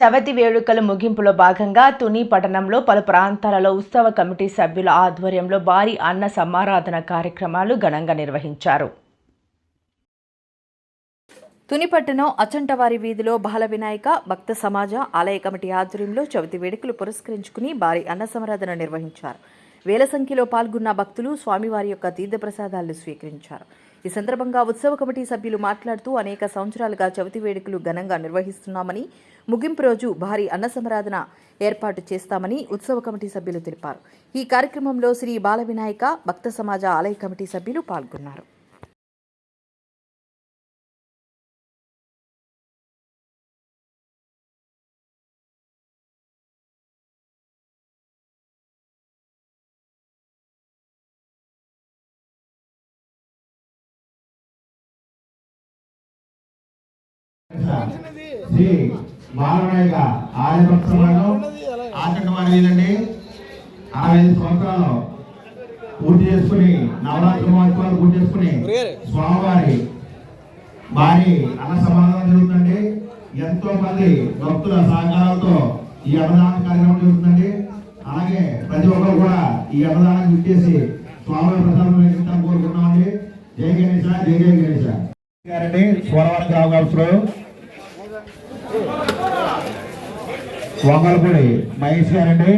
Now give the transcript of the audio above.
చవతి వేడుకల ముగింపులో భాగంగా తుని పట్టణంలో పలు ప్రాంతాలలో ఉత్సవ కమిటీ సభ్యుల ఆధ్వర్యంలో భారీ అన్న సమారాధన కార్యక్రమాలు ఘనంగా నిర్వహించారు. తునిపట్టణం అచంటవారి వీధిలో బాల వినాయక భక్త సమాజ ఆలయ కమిటీ ఆధ్వర్యంలో చవితి వేడుకలు పురస్కరించుకుని భారీ అన్న సమరాధన నిర్వహించారు. వేల సంఖ్యలో పాల్గొన్న భక్తులు స్వామివారి యొక్క తీర్థప్రసాదాలను స్వీకరించారు. ఈ సందర్భంగా ఉత్సవ కమిటీ సభ్యులు మాట్లాడుతూ అనేక సంవత్సరాలుగా చవితి వేడుకలు ఘనంగా నిర్వహిస్తున్నామని ముగింపు రోజు భారీ అన్న సమరాధన ఏర్పాటు చేస్తామని ఉత్సవ కమిటీ సభ్యులు తెలిపారు. ఈ కార్యక్రమంలో శ్రీ బాల వినాయక భక్త సమాజ ఆలయ కమిటీ సభ్యులు పాల్గొన్నారు. శ్రీ బాలనాయక ఆర్యభక్త సమాజం ఆచండవారి వీధండి అరవై ఐదు సంవత్సరాలు పూర్తి చేసుకుని నవరాత్రి మహోత్సవాలు పూర్తి చేసుకుని స్వామివారి భారీ అన్న సమాధానం జరుగుతుందండి. ఎంతో మంది భక్తుల సహకారాలతో ఈ అన్నదాన కార్యక్రమం జరుగుతుందండి. అలాగే ప్రతి ఒక్కరు కూడా ఈ అన్నదానం విచ్చేసి స్వామివారి ప్రసాదం వేసుకుంటాం కోరుకుంటున్నామండి. జై గణేశ జై జయ గణేశ. గారండి స్వరవరం గ్రామకాల్సులు వంగలపూడి మహేష్ గారండి.